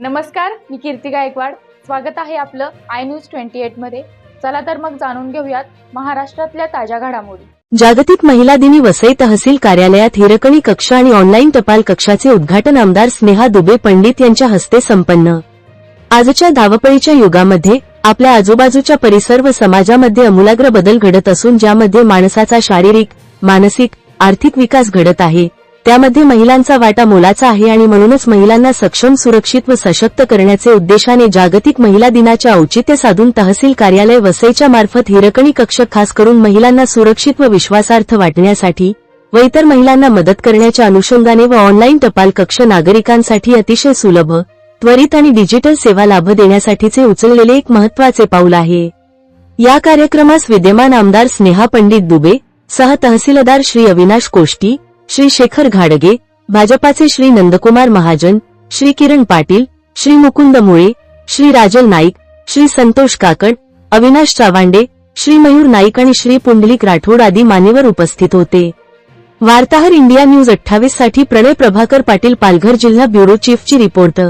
नमस्कार मी कीर्ती गायकवाड. स्वागत आहे आपलं आय न्यूज ट्वेंटी एटमध्ये. चला तर मग जाणून घेऊयात महाराष्ट्रातल्या ताज्या घडामोडी. जागतिक महिला दिनी वसई तहसील कार्यालयात हिरकणी कक्ष आणि ऑनलाईन टपाल कक्षाचे उद्घाटन आमदार स्नेहा दुबे पंडित यांच्या हस्ते संपन्न. आजच्या धावपळीच्या युगामध्ये आपल्या आजूबाजूच्या परिसर व समाजामध्ये अमूलाग्र बदल घडत असून ज्यामध्ये माणसाचा शारीरिक मानसिक आर्थिक विकास घडत आहे. त्यामध्ये महिलांचा वाटा मोलाचा आहे आणि म्हणूनच महिलांना सक्षम सुरक्षित व सशक्त करण्याचे उद्देशाने जागतिक महिला दिनाच्या औचित्य साधून तहसील कार्यालय वसईच्या मार्फत हिरकणी कक्ष खास करून महिलांना सुरक्षित व विश्वासार्थ वाटण्यासाठी व इतर महिलांना मदत करण्याच्या अनुषंगाने व ऑनलाईन टपाल कक्ष नागरिकांसाठी अतिशय सुलभ त्वरित आणि डिजिटल सेवा लाभ देण्यासाठीचे उचललेले एक महत्त्वाचे पाऊल आहे. या कार्यक्रमास विद्यमान आमदार स्नेहा पंडित दुबे सह तहसीलदार श्री अविनाश कोष्टी श्री शेखर घाडगे भाजपाचे श्री नंदकुमार महाजन श्री किरण पाटील श्री मुकुंद मुळे श्री राजल नाईक श्री संतोष काकड अविनाश चावांडे श्री मयूर नाईक आणि श्री पुंडलिक राठोड आदी मान्यवर उपस्थित होते. वार्ताहर इंडिया न्यूज अठ्ठावीससाठी प्रणय प्रभाकर पाटील पालघर जिल्हा ब्युरो चीफची रिपोर्ट.